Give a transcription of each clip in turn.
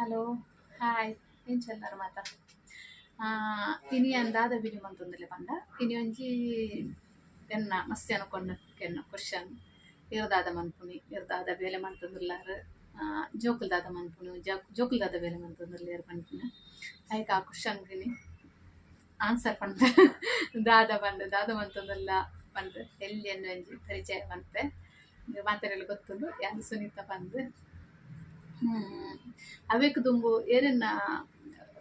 Hello, hi. ಏನ್ ಚೆಲ್ಲಾರ ಮಾತ? ಇನಿ ಅಂದಾದ ಬಿನಿ ಮಂತೊಂದುಲ್ಲೆ ಪಂಡ ಇನಿ ಒಂಜಿ ಎನ್ನ ಮಸ್ತಿ ಅನ್ಕೊಂಡ ಕೆನ್ನ ಕ್ವಶನ್. ಇರ್ದಾದ ಮನ್ಪುನಿ, ಇರ್ದಾದ ಬೇಲೆ ಮಂತೊಂದುಲ್ಲಾರ ಜೋಕುಲ್ದಾದ ಮನ್ಪುನು ಜೋಕುಲ್ದಾದ ಬೇಲೆ ಮಂತೊಂದುಲ್ಲೇರ್ ಪನ್ಪುನ ಐಕ ಆ ಕ್ವಶನ್ಗಿನಿ ಆನ್ಸರ್ ಪಂಡ. ದಾದ ಪಂಡ ದಾದ ಮಂತೊಂದುಲ್ಲ ಬಂದ. ಎಲ್ಲಿ ಅನ್ನೋ ಒಂಜಿ ಪರಿಚಯ ಬಂತೆ ಮಾತಾಡಲು ಗೊತ್ತುಂಡು. ಯಾರು ಸುನೀತ ಪಂದ್ ಅವೇಕ್ ದುಂಬು ಏನನ್ನ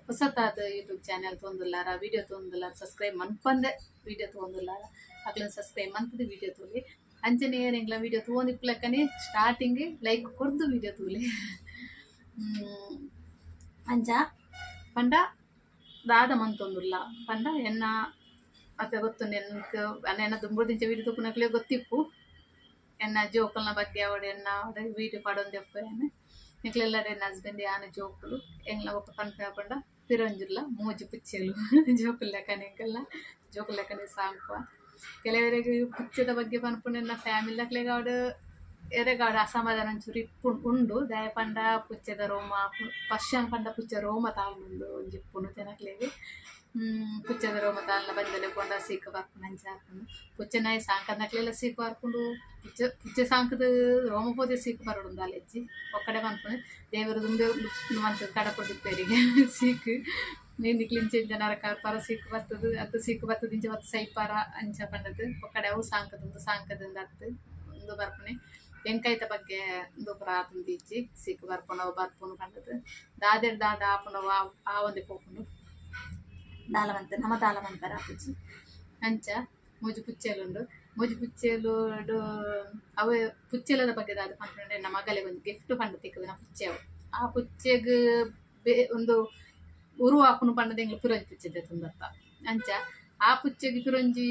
ಹೊಸತಾದ ಯೂಟ್ಯೂಬ್ ಚಾನೆಲ್ ತೊಂದಿಲ್ಲಾರ ವಿಡಿಯೋ ತೊಂದಿಲ್ಲಾರ ಸಬ್ಸ್ಕ್ರೈಬ್ ಮನ್ಪಂದೆ ವಿಡಿಯೋ ತೊಗೊಂದಿಲ್ಲಾರ ಅಕ್ಲನ್ ಸಬ್ಸ್ಕ್ರೈಬ್ ಮಂತದ ವಿಡಿಯೋ ತೋಲಿ. ಅಂಚನೆ ಏನಿಂಗ್ಲ ವಿಡಿಯೋ ತೊಗೊಂದಿಪ್ಲಕ್ಕನೆ ಸ್ಟಾರ್ಟಿಂಗ್ ಲೈಕ್ ಕೊರ್ದು ವಿಡಿಯೋ ತೋಲಿ. ಅಂಚ ಪಂಡ, ದಾದ ಮಂತೊಂದುಲ್ಲ ಪಂಡ, ಎನ್ನ, ಮತ್ತೆ ಗೊತ್ತು, ನೆನ್ಕ ಎನ್ನ ದುಂಬುದಿಂಚ ವಿಡಿಯೋ ತೂಪುನಕ್ಲೆ ಗೊತ್ತಿಪ್ಪು. ಎನ್ನ ಜೋಕಲ್ನ ಬಗ್ಗೆ ಅವಡೆ ಎನ್ನ ಅವಡೆ ವಿಡಿಯೋ ಪಡೊಂದೆಪ್ಪು ಏನೆ ನಿಕ್ಲೆಲ್ಲಡೆ ಎನ್ನ ಹಸ್ಬೆಂಡ್ ಯಾನ ಜೋಕುಲು ಎಂಗ್ಲ ಒಕ್ಕ ಪನ್ಪೆ ಆಪಂಡ ಪಿರಂಜುಲ್ಲ ಮೂಜಿ ಪುಚ್ಚೆಲು ಜೋಕುಲ್ ಲೆಕ್ಕನೆ ಎಂಕಲ್ಲ ಜೋಕುಲ್ ಲೆಕ್ಕನೆ ಸಾಂಕುವ ಕೆಲವರಿಗೆ ಪುಚ್ಚದ ಬಗ್ಗೆ ಪನ್ಪುಂಡು ಎನ್ನ ಫ್ಯಾಮಿಲಿ ಲಕ್ಲೆಗ್ ಅವಡು ಎರೆಗಾಡು ಅಸಮಾಧಾನ ಒಂಚೂರು ಇಪ್ಪು ಉಂಡು ದಯ ಪಂಡ ಪುಚ್ಚದ ರೋಮ ಪಶ್ಯನ್ ಪಂಡ ಪುಚ್ಚ ರೋಮ ತಾಳ್ನುಂಡು ಒಂಜಿ ಇಪ್ಪುಂಡು ಜನಕ್ಲೆಗ್ ಪುಚ್ಚದ ರೋಮ ತಾಳ್ನ ಬಂದಲೆ ಪೊಂಡ ಸೀಕ ಬರ್ಪುಂಡು ಅಂಚ ಹಾಕೊಂಡು ಪುಚ್ಚನಾಯಿ ಸಾಂಕನಕ್ಲೆಲ್ಲ ಸೀಕು ಬರ್ಪುಂಡು ಪುಚ್ಚ ಪುಚ್ಚ ಸಾಂಕದ ರೋಮ ಪೋದೆ ಸೀಕು ಬರೋಡು ಅಲೆಜ್ಜಿ ಒಕ್ಕಡೆ ಪನ್ಪುಂಡು ದೇವರು ದುಂದೆ ಮಂತ್ ಕಡಪೊಡಿಪ್ಪೇರಿಗೆ ಸೀಕು ನೀಂದಿಕ್ಲಿಂಚ ನರಕಾರ ಪರ ಸೀಕು ಬರ್ತದ ಅತ್ತು ಸೀಕು ಬರ್ತದ ಇಂಚ ಬತ್ತ ಸೈಪಾರ ಅಂಚ ಪಂಡದು ಒಕ್ಕಡೆ ಅವು ಸಾಂಕದಂದು ಸಾಂಕದಿಂದ ಅತ್ತು ಒಂದು ಬರ್ಪುನೆ ಎಂಕೈತ ಬಗ್ಗೆ ಒಂದು ಪ್ರಾತುಂದು ಇಜ್ಜಿ ಸಿಕ್ಕು ಬರ್ಪುನವು ಬರ್ಪುನು ಪಂಡದು ದಾದೆಡ್ ದಾದ ಆಪುನವು ಆ ಒಂದೇ ಪೋಪುನು ದಾಲವಂತ ನಮ್ಮ ದಾಲವಂತರ ಆಪುಜಿ ಅಂಚ, ಮೋಜು ಪುಚ್ಚೆಲುಂಡು. ಮೋಜು ಪುಚ್ಚೆಲು ಅವೆ ಪುಚ್ಚೆಲದ ಬಗ್ಗೆ ದಾದ ಪಂಪುಂಡೆ ನಮ್ಮ ಮಗಳಿಗೆ ಒಂದು ಗಿಫ್ಟ್ ಪಂಡ ತಿಕ್ಕದು ನಾ ಪುಚ್ಚೆವು. ಆ ಪುಚ್ಚೆಗ್ ಬೇ, ಒಂದು ಉರು ಆಪುನು ಪಂಡದ ಎಂಗ್ಲು ಪುರಂಜಿ ಪುಚ್ಚೆದೆ ತುಂದತ್ತ ಅಂಚ, ಆ ಪುಚ್ಚೆಗ್ ಮೋಜು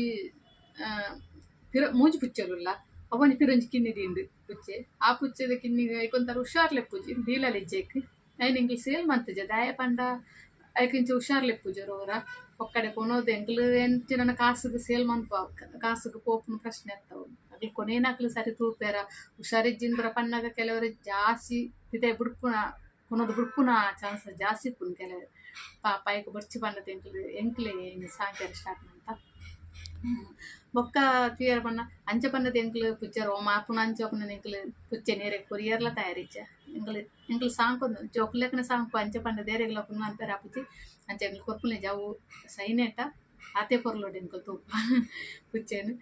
ಪಿರ, ಮೂಜು ಪುಚ್ಚೆಲುಲ್ಲ, ಅವನಿ ಪಿರೊಂಜಿ ಕಿನ್ನಿದಿಂಡು ಪುಚ್ಚೆ. ಆ ಪುಚ್ಚೆದ ಕಿನ್ನಿಗೆ ಐಕೊಂತಾರ ಹುಷಾರ್ಲೆ ಪೂಜಿ ಬೀಲಲ್ಲಿ ಇಜ್ಜೆಕ್ ಐನ್ ಎಂಗ್ಲು ಸೇಲ್ ಮಂತಜ ದಾಯ ಪಂಡ ಐಕಿಂಚ ಹುಷಾರ್ಲೆ ಪೂಜರು ಅವರ. ಒಕ್ಕಡೆ ಕೊನೋದು ಎಂಗ್ಲು ಎಂಚ ನನ್ನ ಕಾಸುಗೆ ಸೇಲ್ ಮನ್ಪ ಕಾಸುಗೆ ಪೋಪುನ ಪ್ರಶ್ನೆ ಇರ್ತಾವು ಅಲ್ಲಿ ಕೊನೇನಾಕ್ಲು ಸರಿ ತೂಪೇರ ಹುಷಾರಿಜ್ಜಿಂದ್ರ ಪನ್ನಾಗ ಕೆಲವರು ಜಾಸ್ತಿ ಇದೇ ಬುಡ್ಪುನ, ಕೊನೋದು ಬುಡ್ಪುನ ಚಾನ್ಸ್ ಜಾಸ್ತಿ ಪುನ್ ಕೆಲವರು. ಪಾಪ ಐಕ್ ಬರ್ಚಿ ಪಂಡದ ಎಂಕ್ಲು ಎಂಕ್ಲೆ ಸಾಂಕ್ಯಾರ ಸ್ಟಾರ್ಟ್ ಅಂತ ಬೊಕ್ಕ ತುಯರ್ ಬಣ್ಣ ಅಂಚ ಪನ್ನದ ಎಂಕ್ಲು ಪುಚ್ಚರ್ ಓ ಮಾಪುಣ ಅಂಚ ಒಪ್ಪನ ಎಂಕ್ಲು ಪುಚ್ಚೆ ನೀರೆ ಕೊರಿಯರ್ಲ ತಯಾರಿಚ್ಚ ಎಂಕ್ಲು ಎಂಕ್ಲು ಸಾಂಕೊಂದು ಜೋಕ್ಲೆಕ್ಕನ ಸಾಂಕು ಅಂಚ ಪಂಡ ದೇರೆಗ್ಲ ಪುನ ಅಂತರ ಆಪುಜಿ ಅಂಚ ಎಂಕ್ಲು ಕೊರ್ಪುನೆ ಜಾವು ಸೈನೆಟ ಆತೆ ಕೊರ್ಲೋಡು ಎಂಕ್ಲು ತೂಪ ಪುಚ್ಚೆನು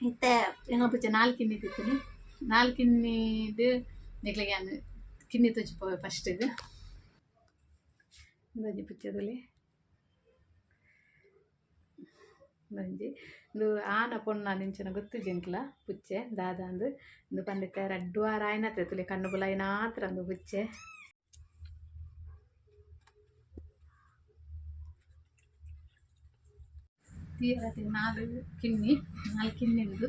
ಇತ್ತೆ ಎಂಗ ಪುಚ್ಚೆ ನಾಲ್ಕು ಕಿನ್ನಿ ತಿತ್ತೀನಿ ನಾಲ್ಕು ಕಿನ್ನಿದು ನೆಗ್ಲಿಗೆ ನಾನು ಕಿನ್ನಿ ತುಚ್ಚಿಪೋವೆ ಫಸ್ಟಿಗೆ ಒಂದೊಂಜಿ ಪುಚ್ಚದಲ್ಲಿ ಒಂಜಿ ಇಂದು ಆನ ಪೊನ್ನ ನಿಂಚನ ಗೊತ್ತು ಜಿಂಕ್ಲ? ಪುಚ್ಚೆ, ದಾದ ಅಂದು. ಇಂದು ಪಂಡಕ್ಕೆ ರಡ್ಡು ವಾರ ಆಯ್ನ ತುಲೆ ಕಣ್ಣು ಬುಲ ಐನ ಆತ್ರ ಅಂದು ಪುಚ್ಚೆ. ತೀರತಿ ನಾಲ್ ಕಿನ್ನಿ ನಾಲ್ ಕಿನ್ನಿಂದು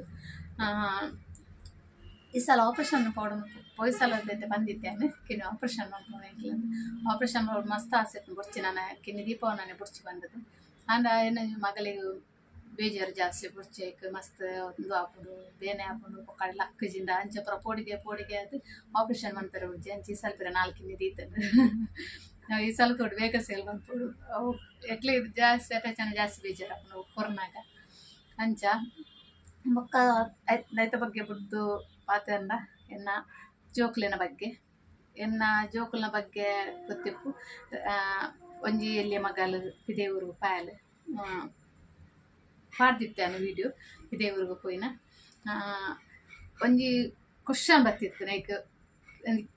ಈ ಸಲ ಆಪರೇಷನ್ ಪೌಡ ಪೋಯ್ ಸಲದೈತೆ ಬಂದಿದ್ದೇನೆ ಕಿನ್ನಿ ಆಪರೇಷನ್ ಮಾಡ್ಕೊಂಡು ಆಪರೇಷನ್ ಮಾಡಿ ಮಸ್ತ್ ಆಸೆ ಬುಡ್ಚಿ ನಾನು, ಕಿನ್ನಿ ದೀಪವನ್ನೇ ಬುಡ್ಚಿ ಬಂದದ್ದು. ಆಂಡ ಏನು, ಮಗಳಿಗೆ ಬೇಜಾರು ಜಾಸ್ತಿ ಬುಡ್ಚೇಕ್ ಮಸ್ತ್ ಒಂದು ಹಾಕೊಂಡು, ಬೇನೆ ಹಾಕೊಂಡು ಪೊಕ್ಕಡೆ ಲಕ್ಕಜಿಂದ ಅಂಚ ಪುರ ಪೋಡಿಗೆ ಪೋಡಿಗೆ ಅದು ಆಪರೇಷನ್ ಮಾಡ್ತಾರೆ ಉಜ್ಜಿ ಅಂಚಿ ಸ್ವಲ್ಪ ನಾಲ್ಕು ನೀರು ನಾವು ಈ ಸಲ ತೊಡು ಬೇಗ ಸೇಲ್ ಬಂದ್ಬಿಡು ಅವು ಎಟ್ಲಿ ಇದು ಜಾಸ್ತಿ ಅಟ್ಯಾಚನ ಜಾಸ್ತಿ ಬೇಜಾರು ಹಾಕೊಂಡು ಕೊರೋನಾಗ. ಅಂಚ ಬೊಕ್ಕ ನೈತ ಬಗ್ಗೆ ಬಿಡ್ದು ಪಾತ್ರಂಡ ಎನ್ನ ಜೋಕ್ಲಿನ ಬಗ್ಗೆ. ಎನ್ನ ಜೋಕುಲ್ನ ಬಗ್ಗೆ ಗೊತ್ತಿಪ್ಪು. ಒಂಜಿ ಎಲ್ಲಿಯ ಮಗಲು ಪಿದೇವರು ಪಾಯಲು. ಪಾಡ್ದಿತ್ತೇನು ವಿಡಿಯೋ ಪಿದೇವ್ರಿಗೆ ಪೋಯಿನ ಒಂಜಿ ಕ್ವಶನ್ ಬರ್ತಿತ್ತು ಲೈಕ್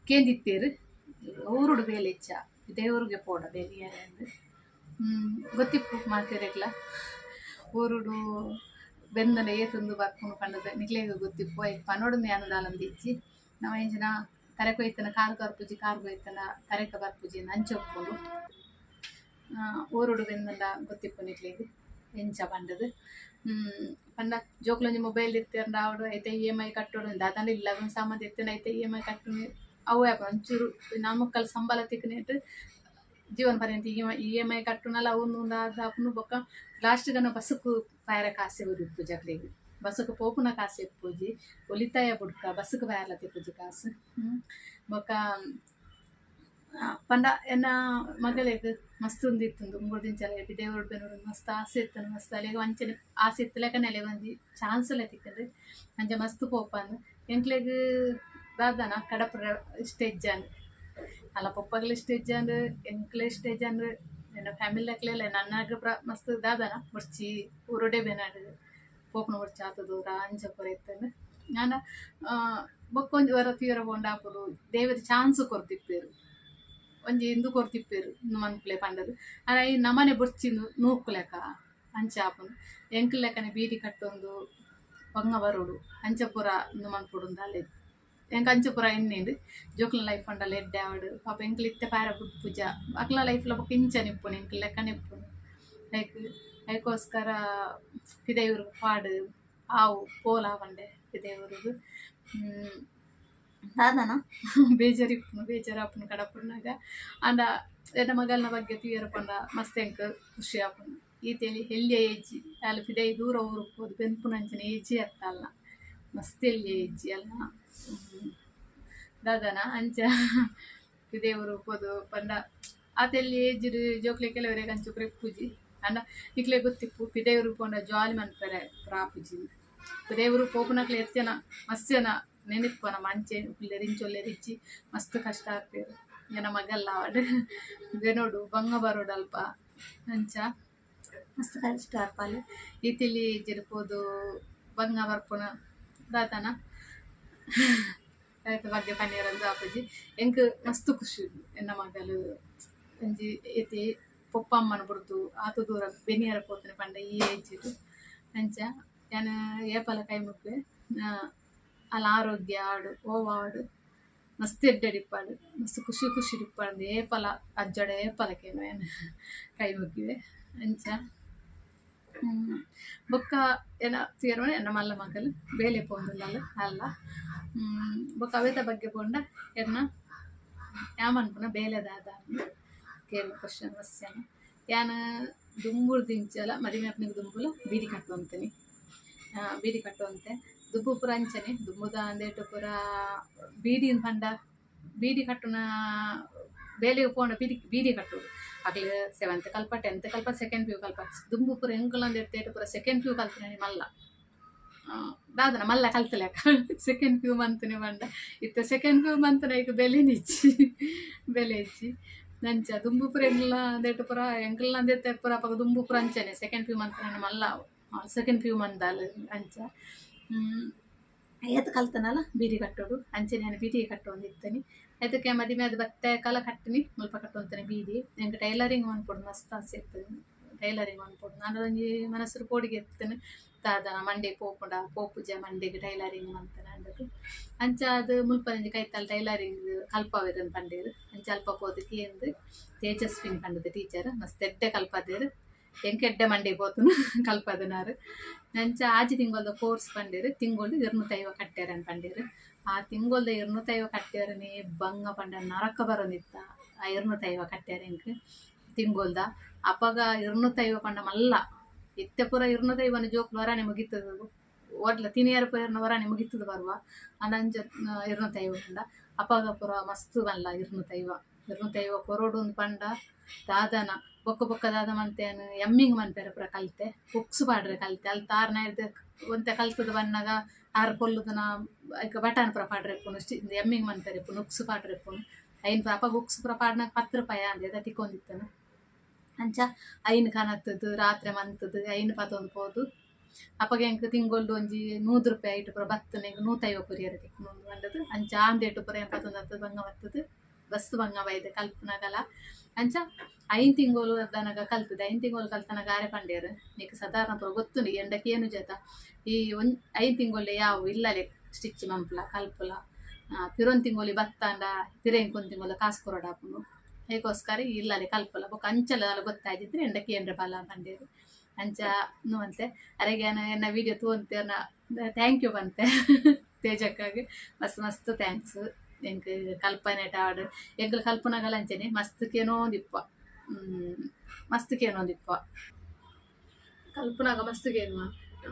ಕೇಂದಿತ್ತೇರು ಊರುಡು ಬೇಲೆ ಇಚ್ಚ, ದೇವ್ರಿಗೆ ಪೋಡ ಬೇರೆ ಅಂದು. ಗೊತ್ತಿಪ್ಪು ಮಾತಿರಕ್ಲ ಊರುಡು ಬೆಂದನ ಏತುಂದು ಬರ್ಕೊಂಡು ಕಂಡದ ನಿಕ್ಲೆಗ್ ಗೊತ್ತಿಪ್ಪು ಐಕ್ ಪನೋಡು ಯಾನದಾಲಂದು ಇಚ್ಚಿ. ನಾವು ಎಂಜಿನ ಕರೆಕ ಒಯ್ತನ ಕಾರು ಕರ್ಪುಜಿ ಕಾರು ಒಯ್ತನ ಕರೆಕ ಬರ್ಪುಜಿ ನಂಚೊಪ್ಪುಂಡು ಊರುಡು ಬೆಂದನ ಗೊತ್ತಿಪ್ಪು ನಿಕ್ಲೆಗ್. ಎಂಚ ಪಂಡದು. ಪಂಡ ಜೋಕ್ಲೊಂಜಿ ಮೊಬೈಲ್ ಎತ್ತಿಂಡ ಆವಡು ಐತೆ ಇ ಎಂ ಐ ಕಟ್ಟೋಡು ದಾದಾಂಡ ಇಲ್ಲ ಸಾಮಾನ್ ಎತ್ತಿನ ಐತೆ ಇ ಎಂ ಐ ಕಟ್ಟು ಅವು ಯಾಪ ಒಂಚೂರು ನಮ್ಮಕ್ಕಲ್ ಸಂಬಳ ತಿಕ್ಕನೇಟ್ ಜೀವನ ಪರ್ಯಂತ ಇ ಇ ಎಂ ಐ ಕಟ್ಟುನಲ್ಲ, ಅವನು ಒಂದು ಗನ ಬೊಕ್ಕ ಲಾಸ್ಟ್ಗನ ಬಸ್ಸಕ್ಕು ಪಾಯರ ಕಾಸೆ ಉರಿಪ್ಪು ಜಕ್ಲಿಗೆ ಬಸ್ಸಕ್ಕೆ ಪೋಪುನ ಕಾಸು ಎಪ್ಪುಜಿ ಒಲಿತಾಯ ಬುಡ್ಕ, ಬಸ್ಸಕ್ಕೆ ಬಾಯರ್ಲ ತಿಪ್ಪುಜಿ ಕಾಸು. ಬೊಕ್ಕ ಪಂಡ ಎನ್ನ ಮಗಳಿಗೆ ಮಸ್ತ್ ಉಂದಿತ್ತುಂದು ಮೂರು ದಿನ ಚೆನ್ನಾಗಿ ಇತ್ತು ದೇವ್ರ ಬೆನೋಡು ಮಸ್ತ್ ಆಸೆ ಇತ್ತು ಮಸ್ತ್ ಅಲ್ಲಿಗೆ ವಂಚನೆ ಆಸೆ ಇತ್ತಲೆಕ ನೆಲೆ ಒಂದು ಚಾನ್ಸ್ ಎಲ್ಲ ತಿಕ್ಕಂಡು ಅಂಜೆ ಮಸ್ತ್ ಪೋಪಾನ ಎಂಕ್ಲೆಗ್ ದಾದನ ಕಡಪುರ ಸ್ಟೇಜ್ ಅಂದ್. ಅಲ್ಲ ಪಪ್ಪಗಳ ಸ್ಟೇಜ್ ಅಂದ್ರೆ ಎಂಕ್ಲೆ ಸ್ಟೇಜ್ ಅಂದ್ರೆ ನನ್ನ ಫ್ಯಾಮಿಲಿ ಲೆಕ್ಕಲೆಲ್ಲ ನನ್ನಾಗ ಪ್ರ ಮಸ್ತ್ ದಾದನ ಮುರ್ಚಿ ಉರುಡೆ ಬೆನಾಡು ಪೋಪನ ಮುರ್ಚಿ ಆತದು ರಾಂಜ ಪುರ ಇತ್ತಂದ್ರೆ ನಾನು ಬೊಕ್ಕೊಂಜಿ ವರ ತೀವ್ರ ಬೊಂಡಾಪುರು ದೇವರ ಚಾನ್ಸ್ ಕೊರ್ತಿಪ್ಪೇರು ಒಂಜಿ ಇಂದು ಕೊರ್ತಿಪ್ಪೇರು ಮನ್ಪ್ಲೆ ಪಂಡದು. ಅರ ಈ ನಮನೆ ಬೊರ್ಚಿಂದು ನೂಕು ಲೆಕ್ಕ ಅಂಚ ಆಪುಂಡು. ಎಂಕ್ ಲೆಕ್ಕನೆ ಬೀದಿ ಕಟ್ಟೊಂದು ಬಂಗ ಬರೋಡು, ಅಂಚ ಪುರ ಇಂದು ಮನ್ಪುಡುಂದು ಅಲ್ಲೇ. ಎಂಕ್ ಅಂಚ ಪುರ ಎನ್ನಿಂಡು ಜೋಕ್ಲ ಲೈಫ್ ಪಂಡಲ್ಲ ಎಡ್ಡೆ ಆವಡು. ಪಾಪ ಎಂಕ್ಲ ಇತ್ತೆ ಪಾರ ಬುಡ್ ಪೂಜ. ಅಕ್ಲ ಲೈಫ್ಲ ಬೊಕ್ಕ ಇಂಚ ನಿಪ್ಪುನು ಎಂಕ್ ಲೆಕ್ಕ ನಿಪ್ಪುನು ಲೈಕ್ ಅದಕ್ಕೋಸ್ಕರ ಪಿದೆಯವ್ರಿಗೆ ಪಾಡು ಆವು ಪೋಲ ಬಂಡೆ ಪಿದೆಯವ್ರದ್ದು ದಾದನ ಬೇಜಾರಿಪ್ಪುನು ಬೇಜಾರಾಪುನು ಕಡಪುನಾಗ ಅಂಡ ಎಡ ಮಗಲ್ನ ಬಗ್ಗೆ ತೀಯರ ಪಂಡ ಮಸ್ತ್ ಎಂಕ್ ಖುಷಿ ಆಪುನು ಈತೆಲಿ ಹೆಲ್ಲಿಯ ಏಜಿ ಅಲ್ಲಿ ಪಿದೈ ದೂರ ಊರಿಗೆ ಹೋದು ಬೆನ್ಪುನಂಚಿನ ಏಜಿ ಅತ್ತಲ್ಲ. ಮಸ್ತ್ ಎಲ್ಲಿಯ ಏಜಿ ಅಲ್ಲ. ದಾದನ, ಅಂಚ ಪಿದೈ ಊರು ಹೋದು ಪಂಡ ಆತೆಲ್ಲಿ ಏಜ್ ಜೋಕ್ಲೆ ಕೆಲವರೇ ಕಂಚು ಪೂಜಿ. ಅಂಡ ಇಕ್ಲೆ ಗೊತ್ತಿಪ್ಪು ಪಿದೈವರು ಪೋಂಡ ಜಾಲಿ ಮನ್ಪರೆ ಪ್ರಾಪುಜಿ. ಪಿದೈವರು ಪೋಪುನಕ್ಲೆ ಎತ್ತನ ಮಸ್ತ್ ಜನ ನೆನಪನ ಮಂಚೆ ರಿಂಚೊಲ್ಲೆ ರಿಚ್ಚಿ ಮಸ್ತ್ ಕಷ್ಟ ಆಗ್ತೇವೆ ಜನ ಮಗಲ್ಲ ಆಡ್ ಬೆನೋಡು ಬಂಗ ಬರೋಡು ಅಲ್ಪ ಅಂಚ. ಮಸ್ತ್ ಕಷ್ಟ ಆಪಲ್ಲಿ ಈತಿಲಿ ಜಿರ್ಬೋದು, ಬಂಗ ಬರ್ಪುನ, ದಾತನ. ಆಯ್ತು ಬಗ್ಗೆ ಪನ್ನೀರಂದು ಆಪುಜಿ ಎಂಕ್ ಮಸ್ತ್ ಖುಷಿ. ಎನ್ನ ಮಗಲು ಒಂಜಿ ಏತಿ ಪೊಪ್ಪಮ್ಮನ ಬಿಡ್ದು ಆತು ದೂರ ಬೆನಿಯರ ಪೋತನೆ ಪಂಡ ಈ ಏಜಿಡು ಅಂಚ ಯಾನು ಏಪಲ ಕೈ ಮುಪ್ಪೆ ಅಲ್ಲ ಆರೋಗ್ಯ ಆಡು ಓವಾಡು ಮಸ್ತ್ ಎಡ್ಡೆಡಿಪ್ಪಾಡು, ಮಸ್ತ್ ಖುಷಿ ಖುಷಿ ಡಿಪ್ಪಾಡು ಏಪಲ ಅಜ್ಜಡ ಫಲ ಏನು? ಕೈ ಮುಗ್ಗಿವೆ ಅಂಚ. ಬೊಕ್ಕ ಏನ ತೀರ್ಮಾನ ಎನ್ನ ಮಲ್ಲ ಮಗಲು ಬೇಲೆ ಪೋಂದುಲ್ಲ ಅಲ್ಲ. ಬೊಕ್ಕ ಅವೇತ ಬಗ್ಗೆ ಪೋಂಡ ಎನ್ನ ಯಾಮನ್ಪುನ ಬೇಲೆ ದಾದ ಕೇಳು ಕ್ವಶನ್ ಕ್ವಶನ್ ಯಾನ ದುಂಬುಳು ದಿಂಚಲ ಅಪ್ಪನಿಗೆ ದುಂಬುಲ ಬೀಡಿ ಕಟ್ಟುವಂತೀನಿ ಬೀಡಿ ಕಟ್ಟುವಂತೆ ದುಬ್ಬು ಪುರ ಅಂಚನೆ ದುಂಬುದ ಅಂದೇಟು ಪುರ ಬೀದಿನ ಪಂಡ ಬೀದಿ ಕಟ್ಟುನ ಬೇಲೆ ಪೋಂಡ ಬೀದಿ ಬೀದಿ ಕಟ್ಟುದು ಆಗ್ಲಿ ಸೆವೆಂತ್ ಕಲ್ಪ ಟೆಂತ್ ಕಲ್ಪ ಸೆಕೆಂಡ್ ಪ್ಯೂ ಕಲ್ಪ. ದುಂಬು ಪುರ ಎಂಕುಲ ಅಂದೇಟು ಪುರ ಸೆಕೆಂಡ್ ಪ್ಯೂ ಕಲ್ತಿನಿ ಮಲ್ಲ. ದಾದನ ಮಲ್ಲ ಕಲ್ತಲೆಕ ಸೆಕೆಂಡ್ ಪ್ಯೂ ಮಂತನೆ ಬಂಡ ಇತ್ತ ಸೆಕೆಂಡ್ ಪ್ಯೂ ಮಂತನ ಈಗ ಬೆಲೆ ನಿಚ್ಚಿ, ಬೆಲೆ ಹೆಚ್ಚಿ. ನಂಚ ದುಂಬುಪುರ ಎಂಗ್ಲ ಅಂದೇಟು ಪುರ ಎಂಗ್ಲ ಪುರ ದುಂಬುಪುರ ಅಂಚನೆ. ಸೆಕೆಂಡ್ ಪ್ಯೂ ಮಂತನ ಮಲ್ಲ ಸೆಕೆಂಡ್ ಪ್ಯೂ ಮಂದ ಅಂಚ. ಏತ್ ಕಲ್ತನಲ್ಲ? ಬೀದಿ ಕಟ್ಟೋದು. ಅಂಚೆ ನಾನು ಬೀದಿ ಕಟ್ಟೊಂದು ಇತ್ತನಿ ಅದಕ್ಕೆ ಮದಿಮೆ ಅದು ಬತ್ತೆ ಕಾಲ ಕಟ್ಟಿನಿ, ಮುಲ್ಪ ಕಟ್ಟೊಂತಾನೆ ಬೀದಿ. ನಂಗೆ ಟೈಲರಿಂಗ್ ಅನ್ಕೊಡು ಮಸ್ತ್ ಆಸೆ ಇರ್ತದೆ. ಟೈಲರಿಂಗ್ ಅನ್ಕೊಡು ನಾನು ಒಂಜಿ ಮನಸ್ಸರು ಕೋಡಿಗೆ ಇರ್ತೇನೆ. ತಾದ ಮಂಡೆ ಪೋಪುಂಡ, ಪೋಪುಜ ಮಂಡೆಗೆ ಟೈಲರಿಂಗ್ ಅಂತಾನೆ ಅಂದದ್ದು ಅಂಚ ಅದು ಮುಲ್ಪ ನಂಜಿ ಕೈತಲ್ ಟೈಲರಿಂಗ್ ಕಲ್ಪವೇದನ್ ಪಂಡೇರು ಅಂಚ ಅಲ್ಪ ಪೋದಕ್ಕೆ ಎಂದು ತೇಜಸ್ವಿನಿ ಟೀಚರ್ ಮಸ್ತ್ ಎಡ್ಡೆ ಕಲ್ಪದೇರು ಎಂಕ್ ಮಂಡಿ ಪೋತುನು ಕಲ್ಪದನಾರು. ನಂಚ ಆಜಿ ತಿಂಗೊಲ್ದ ಕೋರ್ಸ್ ಪಂಡೇರು, ತಿಂಗೊಳ್ದು ಇರ್ನೂತೈವ ಕಟ್ಟ್ಯಾರ ಅಂತ ಪಂಡೇರು. ಆ ತಿಂಗೊಲ್ದ ಇರ್ನೂತೈವ ಕಟ್ಟ್ಯಾರನೆ ಬಂಗ ಪಂಡ ನರಕ ಬರೋದಿತ್ತ, ಆ ಇರ್ನೂತೈವ ಕಟ್ಟ್ಯಾರ ಎಂಕ್ ತಿಂಗೊಲ್ದ ಅಪಗ ಇರ್ನೂತೈವ ಪಂಡ ಮಲ್ಲ, ಇತ್ತೆ ಪುರ ಇರ್ನುತೈವನ ಜೋಕ್ಲು ವರಾನೆ ಮುಗಿತದ ಓಡ್ಲ ತಿನಿಯರ ಪುರನ ವರಾನೆ ಮುಗಿತದ ಬರುವ. ಅನಂಜ ಇರ್ನೂತೈವ ಪಂಡ. ಅಪಗ ಪುರ ಮಸ್ತ್ ಬಲ್ಲ ಇರ್ನೂತೈವ. ಇರ್ನೂತೈವ ಕೊರೋಡು ಪಂಡ, ದಾದನ. ಬೊಕ್ಕ ಬೊಕ್ಕದಾದ ದಾದ ಮಂತೇನು ಎಮ್ಮಿಂಗ್ ಮನ್ಪೆರ ಪುರ ಕಲಿತೆ. ಬುಕ್ಸ್ ಪಾಡ್ರೆ ಕಲಿತೆ. ಅಲ್ಲಿ ತಾರ್ನ ಇದ್ದೆ ಒಂತೆ ಕಲ್ತದ ಬನ್ನಾಗ ಆರು ಕೊಲ್ಲುದನ ಈಗ ಬಟನ್ ಪುರ ಪಾಡ್ರೆ ಪುನು. ಎಮ್ಮಿಂಗ್ ಮನ್ಪೆರೆ ಪುನು, ಉಕ್ಸ್ ಪಾಡ್ರೆ ಪುನು. ಐನ್ ಪಾಪ ಬುಕ್ಸ್ ಪುರ ಪಾಡ್ನಾಗ ಪತ್ತು ರೂಪಾಯಿ ಅಂದೆ ಅದ ತಿಕ್ಕೊಂಡಿತ್ತನು. ಅಂಚ ಐನ್ ಕನತ್ತದು, ರಾತ್ರಿ ಮಂತದ್ದು ಐನ್ ಪತೊಂದು ಪೋದು. ಅಪ್ಪಗೆ ಎಂಕ್ ತಿಂಗೊಳ್ದು ಒಂಜಿ ನೂರು ರೂಪಾಯಿ ಐಟು ಪುರ ಬತ್ತನೆ ಎಂಕ್ ನೂತೈವ ಕುರಿಯರ ತಿಕ್ಕೊಂಡು ಬಂದದು. ಅಂಚ ಆಂದೇಟು ಪುರ ಪತೊಂದು ಹತ್ತು ಬಂಗ ಬರ್ತದು ಬಸ್ ಬಂಗ ಬೈದೆ ಕಲ್ಪನಾಗಲ ಅಂಚ ಐನ್ ತಿಂಗೋಲು ದನಗ ಕಲ್ತದೆ. ಐನ್ ತಿಂಗೋಲು ಕಲ್ತನ ಗಾರೆ ಪಂಡೇರು ನೀಕ್ ಸಾಧಾರಣ ಪುರ ಗೊತ್ತುಂಡು ಎಂಡಕ್ಕೆ ಏನು ಜತ. ಈ ಒನ್ ಐನ್ ತಿಂಗೋಲಿ ಯಾವ ಇಲ್ಲಲೆ ಸ್ಟಿಚ್ ಮಂಪ್ಲ, ಕಲ್ಪುಲ. ಪಿರೊಂದು ತಿಂಗೋಲಿ ಬತ್ತಾಂಡ ಪಿರೆಂಕೊಂದು ತಿಂಗೋಲ ಕಾಸು ಕೊರಡಾಪುನು ಹೇಗೋಸ್ಕರ ಇಲ್ಲಲೆ ಕಲ್ಪಲ. ಬೊಕ್ಕ ಅಂಚಲ ಗೊತ್ತಾಯ್ತಿದ್ರೆ ಎಂಡಕ್ಕೆ ಏನ್ರ ಬಲ ಪಂಡೇರು ಅಂಚ ಅಂತೆ ಅರೆಗೆ ಎನ್ನ ವಿಡಿಯೋ ತೋಂತೆ ಥ್ಯಾಂಕ್ ಯು ಬಂತೆ ತೇಜಕ್ಕಾಗಿ. ಮಸ್ತ್ ಮಸ್ತ್ ಥ್ಯಾಂಕ್ಸ್ ಎಂಕ್ ಕಲ್ಪನೆ ಟಾಡ್ ಎಂಕ್ಲ ಕಲ್ಪನಾಗಲ ಅಂಚನೆ ಮಸ್ತ್ ಕೇನೋ ದಿಪ್ಪ ಹ್ಮ್, ಮಸ್ತ್ ಕೇನೋ ದಿಪ್ಪ ಕಲ್ಪನಾಗ ಮಸ್ತ್ ಕೇನುವ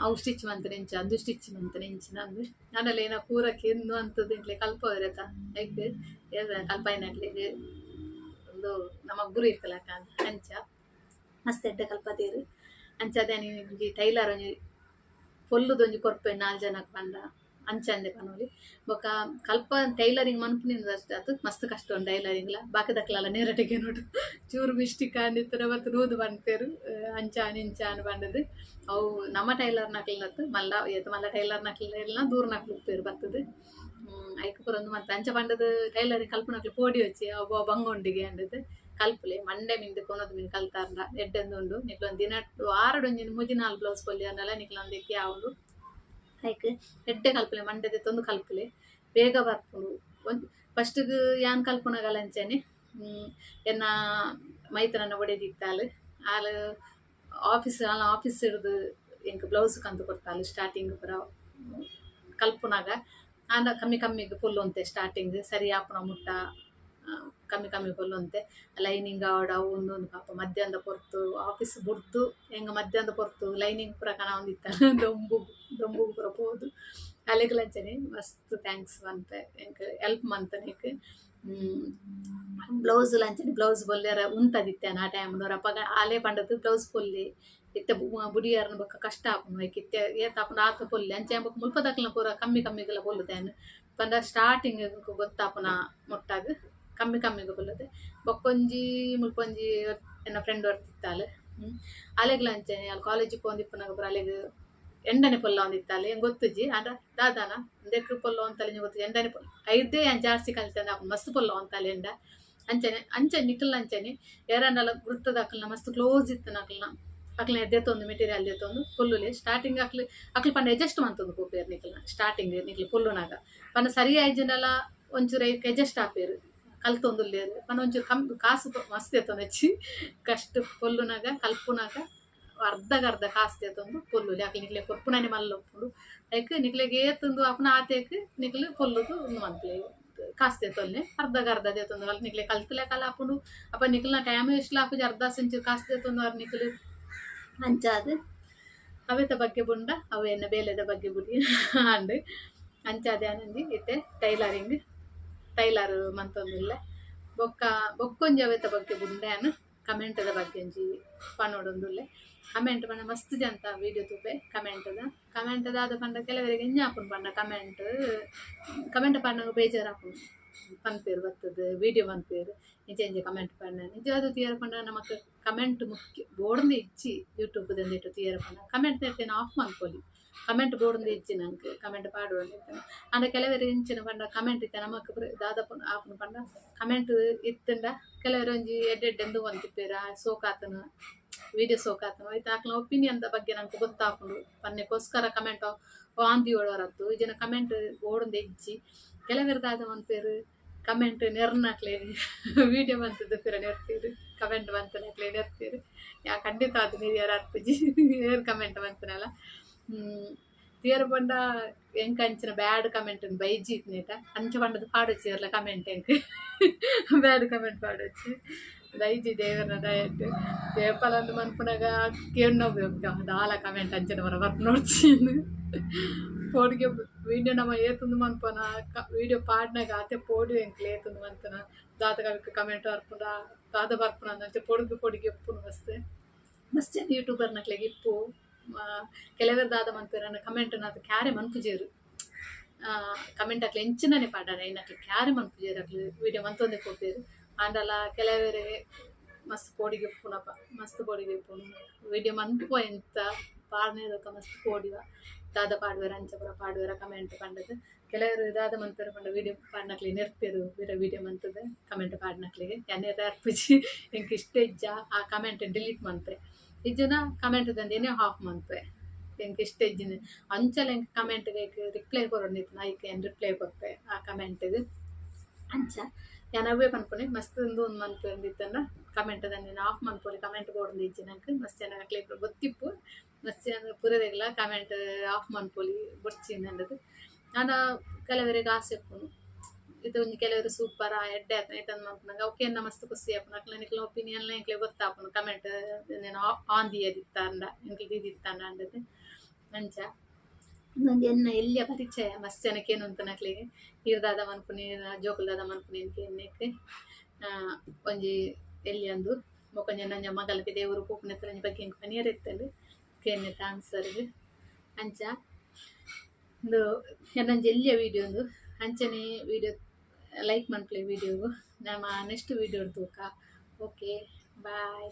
ಅವು ಸ್ಟಿಚ್ ಮಂತನೆ ಇಂಚ ಅಂದು ಸ್ಟಿಚ್ ಮಂತನೆ ಇಂಚ ನಂದು ನಾನಲ್ಲಿ ಏನ ಪೂರಕ್ಕೆ ಎಂದು ಅಂತದ್ದು ಇಂಕ್ಲೆ ಕಲ್ಪ ಇರತ್ತ ಎಂಕ್ ಕಲ್ಪನೆ ಒಂದು ನಮ್ಮ ಗುರು ಇತ್ತಲ್ಲ ಅಂಚ ಮಸ್ತ್ ಎಡ್ಡೆ ಕಲ್ಪತೀರು ಅಂಚ ಅದೇ ಒಂಜಿ ಟೈಲರ್ ಒಂಜಿ ಪೊಲ್ಲುದೊಂಜಿ ಕೊರ್ಪೆ ನಾಲ್ಕು ಜನಕ್ಕೆ ಪಂಡ ಅಂಚಂದೆ ಪನೊಲಿ ಬೊಕ ಕಲ್ಪ ಟೈಲರಿಂಗ್ ಮನ್ಪುನಿಂದ ಅಷ್ಟೇ ಅದು ಮಸ್ತ್ ಕಷ್ಟ ಉಂಟು ಟೈಲರಿಂಗ್ಲ. ಬಾಕದಕ್ಲೆಲ್ಲ ನೇರಟಿಗೆ ನೋಡು. ಚೂರು ಮಿಸ್ಟಿಕ್ ಅಂದಿತ್ತರ ಮತ್ತು ರೂದು ಬಂಡ್ತೇರು ಅಂಚಾನ್ ಇಂಚಾನ್ ಬಂಡದು ಅವು ನಮ್ಮ ಟೈಲರ್ ನಕ್ಲತ್ತು ಮಲ್ಲ ಎತ್ತು ಮಲ್ಲ ಟೈಲರ್ ನಕ್ಲೆಲ್ಲ ದೂರ ನಕ್ಲು ಉಪ್ಪೇರು ಐಕ್ ಪುರಂದು ಮತ್ತೆ ಅಂಚ ಬಂಡದು ಟೈಲರಿಂಗ್ ಕಲ್ಪನಕ್ಲು ಪೋಡಿ ವಚ್ಚಿ ಅವು ಬಂಗೊಂಡಿಗೆ ಅಂಡದು ಕಲ್ಪುಲೆ ಮಂಡೆ ಮಿಂದು ಕೊನೋದು ಮಿಂದು ಕಲ್ತಾರ ಎಡ್ಡೆಂದು ಉಂಡು. ನಿಕ್ಲೊಂದು ದಿನ ವಾರಡೊಂಜಿನ ಮುದಿನಾಲ್ ಬ್ಲೌಸ್ ಕೊಲ್ಲಿ ಅನ್ನಲ್ಲ ನಿಕ್ಲೊಂದು ಯಾವುದು ಲೈಕ್ ಎಡ್ಡೆ ಕಲ್ಪಲೆ ಮಂಡ್ಯದ ತೊಂದು ಕಲ್ಪಲೆ ಬೇಗ ಬರ್ಪುಂಡು ಒಂದು ಫಸ್ಟಿಗೆ ಯಾನ್ ಕಲ್ಪನಾಗಲ್ಲ ಅಂಚನೆ ಎನ್ನ ಮೈತ್ರನ ಒಡೆದಿತ್ತಾಲು ಆಲು ಆಫೀಸ್ ಆಲ ಆಫೀಸ್ ಹಿಡ್ದು ಎಂಕ್ ಬ್ಲೌಸ್ ಕಂದು ಕೊಡ್ತಾಳು ಸ್ಟಾರ್ಟಿಂಗ್ ಪುರ ಕಲ್ಪನಾಗ. ಆಂಡ ಕಮ್ಮಿ ಕಮ್ಮಿಗೆ ಪೊಲ್ಲೊಂತೆ ಸ್ಟಾರ್ಟಿಂಗ್ ಸರಿ ಆಪುನ ಮುಟ್ಟ ಕಮ್ಮಿ ಕಮ್ಮಿ ಪೊಲ್ಲೊಂತೆ ಲೈನಿಂಗ್ ಆವಡ ಒಂದೊಂದು ಪಾಪ ಮಧ್ಯಾಹ್ನದ ಪೊರ್ತು ಆಫೀಸ್ ಬುಡ್ದು ಹೆಂಗ ಮಧ್ಯಾಹ್ನದ ಪೊರ್ತು ಲೈನಿಂಗ್ ಪೂರ ಕಣ ಒಂದಿತ್ತ ದೊಂಬು ದೊಂಬು ಪೂರ ಪೋದು. ಅಲೆಗ್ಲಂಚನೆ ಮಸ್ತ್ ಥ್ಯಾಂಕ್ಸ್ ಮಂತೆ ಎಂಕ್ ಹೆಲ್ಪ್ ಮಂತನಿಕ್ ಬ್ಲೌಸ್ ಲಂಚನೆ ಬ್ಲೌಸ್ ಬೊಲ್ಲೆರ ಉಂತದಿತ್ತೇನೆ ಆ ಟೈಮ್ ರಪ್ಪಗ ಆಲೆ ಪಂಡದು ಬ್ಲೌಸ್ ಪೊಲ್ಲಿ, ಇತ್ತೆ ಬುಡಿಯಾರನ ಬಕ್ಕ ಕಷ್ಟ ಆಪುನು ಏತ್ ಆಪುನ ಆತ ಪೊಲ್ಲಿ, ಅಂಚೆ ಬೊಕ್ಕ ಮುಲ್ಪ ದಕ್ಲ ಪೂರ ಕಮ್ಮಿ ಕಮ್ಮಿಗೆಲ್ಲ ಪೊಲ್ಲುದೇನು ಬಂದ ಸ್ಟಾರ್ಟಿಂಗ್ ಗೊತ್ತಾಪುನ ಮುಟ್ಟಾಗ. ಕಮ್ಮಿ ಕಮ್ಮಿಗೆ ಪೊಲ್ಲುದೆ ಬೊಕ್ಕೊಂಜಿ ಮುಲ್ಪೊಂಜಿ ಎನ್ನ ಫ್ರೆಂಡ್ ಬರ್ತಿತ್ತಾಲೆ ಅಲೆಗ್ಲ ಅಂಚನೆ ಅಲ್ಲಿ ಕಾಲೇಜಿಗೆ ಪೋಂದಿಪ್ಪನಾಗ ಪೂರ ಅಲೆಗ್ ಎಂಡನೆ ಪೊಲ್ಲ ಒಂದಿತ್ತಾಳೆ ಹೆಂಗೆ ಗೊತ್ತುಜಿ ಅಂದ್ರೆ ದಾದಾನ? ದೆಕ್ಕು ಪೊಲ್ಲ ಅಂತಲೆ ಗೊತ್ತು ಎಂಡನೆ ಪೊಲ್ಲ ಐದೇ ಜಾಸ್ತಿ ಕಲಿತಂದ ಮಸ್ತ್ ಪೊಲ್ಲ ಅಂತಲೆ ಎಂಡ ಅಂಚನೆ ಅಂಚೆ ನಿಕ್ಕಲ್ ಅಂಚನೆ ಯಾರನ್ನೆಲ್ಲ ಗುರ್ತದ ಅಕ್ಕಲ್ನ ಮಸ್ತ್ ಕ್ಲೋಸ್ ಇತ್ತು ನಕಲ್ನ ಅಕ್ಲ ಎದ್ದೆತ್ತೊಂದು ಮೆಟೀರಿಯಲ್ ಎದ್ದೆತ್ತೊಂದು ಪುಲ್ಲುಲೆ ಸ್ಟಾರ್ಟಿಂಗ್ ಅಕ್ಲಿ ಅಕ್ಲಿ ಪಂಡ ಅಡ್ಜಸ್ಟ್ ಮಂತೊಂದು ಕೋಪೇರ್ ನಿಕ್ಲನ ಸ್ಟಾರ್ಟಿಂಗ್ ನಿಕ್ಲು ಪುಲ್ಲುನಾಗ. ಪಂಡ ಸರಿ ಐಜನೆಲ್ಲ ಒಂಚೂರು ಅಡ್ಜಸ್ಟ್ ಆಪೇರು ಕಲ್ತೊಂದುಲ್ಲೇರು ಪಂಡ ಒಂಚೂರು ಕಮ್ ಕಾಸು ಮಸ್ತ್ ಎತ್ತೊಂದು ಹೆಚ್ಚಿ ಕಷ್ಟ ಪೊಲ್ಲುನಾಗ ಕಲ್ಪುನಾಗ ಅರ್ಧಗ ಅರ್ಧ ಕಾಸು ತೆತ್ತೊಂದು ಪೊಲ್ಲುಲಿ ಅಕ್ಲಿ ನಿಕ್ಲೆ ಕೊರ್ಪುನಾನೆ ಮಲ್ಲೊಪ್ಪುಡು ಐಕ್ ನಿಕ್ಲೆಗೆ ಏತಂದು ಅಪನ ಆತೇಕ್ ನಿಕ್ಲೆ ಪೊಲ್ಲುದು ಒಂದು ಮಂತ್ಲೆ ಕಾಸು ತೆತ್ತೊಲ್ಲೆ ಅರ್ಧಗ ಅರ್ಧ ದೇತೊಂದು ಅಲ್ಲಿ ನಿಕ್ಲೆ ಕಲ್ತಲೆ ಕಲ ಆಪುಂಡು ಅಪ್ಪ ನಿಕ್ಲನ ಟೈಮ್ ಎಷ್ಟು ಆಪುಜಿ ಅರ್ಧ ಸಂಚು ಕಾಸು ತೆತ್ತೊಂದು ಅವ್ರು ನಿಕ್ಲು ಅಂಚಾದು ಅವೆತ ಬಗ್ಗೆ ಬುಂಡ ಅವು ಎನ್ನ ಬೇಲೆದ ಬಗ್ಗೆ ಬುಡಿ ಅಂಡ್ ಅಂಚಾದೆ ಆನಂದಿ ಇತ್ತೆ ಟೈಲರಿಂಗ್ ಟೈಲರ್ ಮಂತೊಂದುಲ್ಲೆ ಬೊಕ್ಕ ಬೊಕ್ಕೊಂಜಿ ಅವೆತ ಬಗ್ಗೆ ಕಮೆಂಟ್ ಕಮೆಂಟದ ಬಗ್ಗೆ ಒಂಜಿ ಪನೋಡೊಂದುಲ್ಲೆ ಕಮೆಂಟ್ ಪಂಡ ಮಸ್ತ್ ಜಂತ ವೀಡಿಯೋ ತೂಪೆ, ಕಮೆಂಟದ. ಕಮೆಂಟದ ಆದ ಪಂಡ ಕೆಲವರಿಗೆ ಎಂಜಾಪುನ್ ಪಂಡ ಕಮೆಂಟ್ ಕಮೆಂಟ್ ಪಂಡಗ ಬೇಜಾರಾಪುನು ಪನ್ಪೇರು ಬರ್ತದೆ, ವೀಡಿಯೋ ಪನ್ಪೇರು ನಿಜ ಇಂಜ ಕಮೆಂಟ್ ಪಂಡ ನಿಜವಾದ ತೀಯರ ಪಂಡ ನಮಕ್ ಕಮೆಂಟ್ ಮುಖ್ಯ, ಬೋರ್ಡ್ನ ಯೂಟ್ಯೂಬ್ ದಂದಿಟ್ಟು ತೀಯರ ಪಂಡ ಕಮೆಂಟ್ ಆಫ್ ಮನ್ಕೊಲಿ ಕಮೆಂಟ್ ಬೋರ್ಡ್ದು ಇಚ್ಚಿ ನಂಗೆ ಕಮೆಂಟ್ ಪಾಡುವಂದಿದ್ದೇನೆ ಅಂಡ ಕೆಲವರಿಗೆ ಇಂಚಿನ ಪಂಡ ಕಮೆಂಟ್ ಇತ್ತೆ ನಮಕ್ ದಾದಾಪು ಆಪುನ ಪಂಡ ಕಮೆಂಟ್ ಇತ್ತಂಡ ಕೆಲವರು ಒಂಜಿ ಎಡ್ಡೆಡ್ಡೆಂದು ಒಂದಿಪ್ಪೇರ ಸೋಕಾತನ ವಿಡಿಯೋ ಸೋಕಾತನ ಐತೆ ಆಕ್ಲ ಒಪಿನಿಯನ್ ಬಗ್ಗೆ ನಂಗೆ ಗೊತ್ತಾಪುಂಡು ಪನ್ನೆಗೋಸ್ಕರ ಕಮೆಂಟ್ ವಾಂದಿ ಓಡೋರತ್ತು ಈಜಿನ ಕಮೆಂಟ್ ಓಡೊಂದು ಹೆಜ್ಜಿ ಕೆಲವರದಾದ ದಾದ ಮನ್ಪೇರು ಕಮೆಂಟ್ ನೆರ್ನಾಕ್ಲೆ ವಿಡಿಯೋ ಬಂತದ್ದು ಪಿರ ನೆರ್ತೀರು ಕಮೆಂಟ್ ಬಂತನಕ್ಲೆ ನೆರ್ತೀರು ಯಾ ಖಂಡಿತ ಅದು ನೀವು ಯಾರು ಅರ್ಪಜಿ ಏರ್ ಕಮೆಂಟ್ ಬಂತನಲ್ಲ ತೀರ ಪಂಡ ಎಂಕ ಅಂಚಿನ ಬ್ಯಾಡ್ ಕಮೆಂಟ್ ಬೈಜಿ ಇತ್ನೇಟ ಅಂಚ ಪಂಡದು ಪಾಡೊಚ್ಚಿ ಇರಲ್ಲ ಕಮೆಂಟ್ ಎಂಕ್ ಬ್ಯಾಡ್ ಕಮೆಂಟ್ ಪಾಡೊಚ್ಚಿ ದೈಜಿ ದೇವರನ ದಯಟ್ ದೇವಪಲಂದು ಮನ್ಪುನಾಗ ಕೇನ್ನೋವು ದಾಲ ಕಮೆಂಟ್ ಅಂಚನ ಬರ ಬರ್ಪ ನೋಡ್ಚಿಂದು ಪೋಡಿಗೆ ವೀಡಿಯೋ ನಮ್ಮ ಏತುಂದು ಮನ್ಪನ ವೀಡಿಯೋ ಪಾಡ್ನಾಗ ಆತೆ ಪೋಡಿ ಎಂಕ್ಲೆ ಏತುಂದು ಮಂತನ ದಾದ ಕಮೆಂಟ್ ಬರ್ಪುಂಡ ದಾದ ಬರ್ಪುನ ಅಂಚೆ ಪೊಡಿಗೆ ಪೊಡಿಗೆ ಎಪ್ಪುನು ಮಸ್ತ್ ಮಸ್ತ್ ಜನ ಯೂಟ್ಯೂಬರ್ನಕ್ಲೆಗೆ ಇಪ್ಪು ಕೆಲವರು ದಾದ ಮನ್ಪೇರನ ಕಮೆಂಟ್ ಅದು ಕ್ಯಾರೆ ಮನ್ಪುಜೇರು ಕಮೆಂಟ್ ಅಕ್ಲೆ ಎಂಚಿನನೆ ಪಾಡಾರ ಏನಕ್ಲೆ ಕ್ಯಾರೆ ಮನ್ಪುಜೇರು ಅಕ್ಲೆ ವೀಡಿಯೋ ಮಂತೊಂದೆ ಕೊಪ್ಪೇರು ಆಂಡಲ ಕೆಲವರೆ, ಮಸ್ತ್ ಪೋಡಿಗೆ ಉಪ್ಪುನಪ್ಪ ಮಸ್ತ್ ಪೋಡಿಗೆ ಉಪ್ಪುನು ವೀಡಿಯೋ ಮನ್ಪುವ ಎಂತ ಪಾಡ್ನೇದಕ್ಕ ಮಸ್ತ್ ಪೋಡಿವ ದಾದ ಪಾಡ್ವೇರ ಅಂಚ ಪೂರ ಪಾಡುವೆರ ಕಮೆಂಟ್ ಪಂಡದು ಕೆಲವರು ದಾದ ಮಂತರ ಪಂಡ ವೀಡಿಯೋ ಪಾಡ್ನಕ್ಲಿ ನೆರ್ಪೇರು ಬೇರೆ ವೀಡಿಯೋ ಮಂತದ ಕಮೆಂಟ್ ಪಾಡ್ನಕ್ಲಿಗೆ ಎನ್ನೆರ ಅರ್ಪಿಸಿ ಎಂಕ್ ಇಷ್ಟ ಇಜ್ಜ, ಆ ಕಮೆಂಟ್ ಡಿಲೀಟ್ ಮಂತ್ರೆ ಇಜ್ಜನ ಕಮೆಂಟ್ ತಂದೇನೆ ಹಾಫ್ ಮಂತ್ವೆ ಎಂಕ್ ಇಷ್ಟ ಇಜ್ಜಿನ ಅಂಚಲ ಎಂಕ್ ಕಮೆಂಟ್ಗೆ ರಿಪ್ಲೈ ಕೊರೊಂದಿತ್ತು ನಾ ಈಕೆ ಏನು ರಿಪ್ಲೈ ಕೊಡ್ತೆ ಆ ಕಮೆಂಟ್ಗೆ ಅಂಚ. ಯಾನವೇ ಪನ್ಪುನೆ ಮಸ್ತ್ ಒಂದು ಒಂದು ಮಂತ್ ಅಂದಿತ್ತಂಡ ಕಮೆಂಟ್ ತಂದಿನ ಆಫ್ ಮನ್ಪುರಿ ಕಮೆಂಟ್ ಕೊಡೊಂದು ಇಜ್ಜಿ ನಂಗೆ ಮಸ್ತ್ ಚೆನ್ನಾಗಿ ಅಕ್ಲೆ ಗೊತ್ತಿಪ್ಪು ಮಸ್ತ್ ಚೆನ್ನಾಗಿ ಪುರದೆಲ್ಲ ಕಮೆಂಟ್ ಆಫ್ ಮನ್ಪೊಲಿ ಬೊಡ್ಚಿಂದದು ನಾನು ಕೆಲವರಿಗೆ ಆಸೆ ಇಪ್ಪುನು ಇದು ಒಂಜಿ ಕೆಲವರು ಸೂಪರ್ ಎಡ್ಡೆ ಆತನ ಐತನ್ ಮನ್ಪುನಾಗ ಓಕೆ ಎನ್ನ ಮಸ್ತ್ ಖುಷಿ ಆಪುನ ಅಕ್ಲ ನಿಕ್ಲ ಒಪಿನಿಯನ್ ಎಂಕ್ಲೆ ಗೊತ್ತಾಪನ ಕಮೆಂಟ್ నేను ಆನ್ ದಿಯದಿತ್ತ ಅಂಡ ಎಂಕ್ಲೆ ದಿದಿತ್ತಂಡ ಅಂಡದು ಮಂಚ. ನಂದು ಎನ್ನ ಎಲ್ಲಿಯ ಪರಿಚಯ? ಮಸ್ತ್ ಜನಕ್ಕೆ ಏನು ಅಂತ ನಕ್ಲಿಗೆ? ಇರ್ದಾದ ಮನ್ಪುನಿ ಜೋಕುಲ್ದಾದ ಮನ್ಪುನಿ ಅಂತ ಎನ್ನಕ್ಕೆ ಒಂಜಿ ಎಲ್ಲಿ ಅಂದು ಬೊಕೊಂಜ ನಂಜ ಮಗಲ್ಗೆ ದೇವರು ಪೋಪಿನ ಬಗ್ಗೆ ಎಂಕ್ ಪನಿಯರ್ ಇತ್ತಲ್ಲಿ ಕೇನೆ ಆನ್ಸರ್ಗ್ ಅಂಚ. ಒಂದು ಎನ್ನಂಜ ಎಲ್ಲಿಯ ವಿಡಿಯೋ ಒಂದು ಅಂಚನೆ ವೀಡಿಯೋ ಲೈಕ್ ಮಾಡ್ಕೊಳ್ಳಿ ವೀಡಿಯೋಗು ನಮ್ಮ ನೆಕ್ಸ್ಟ್ ವೀಡಿಯೋ ತೂಕ. Okay bye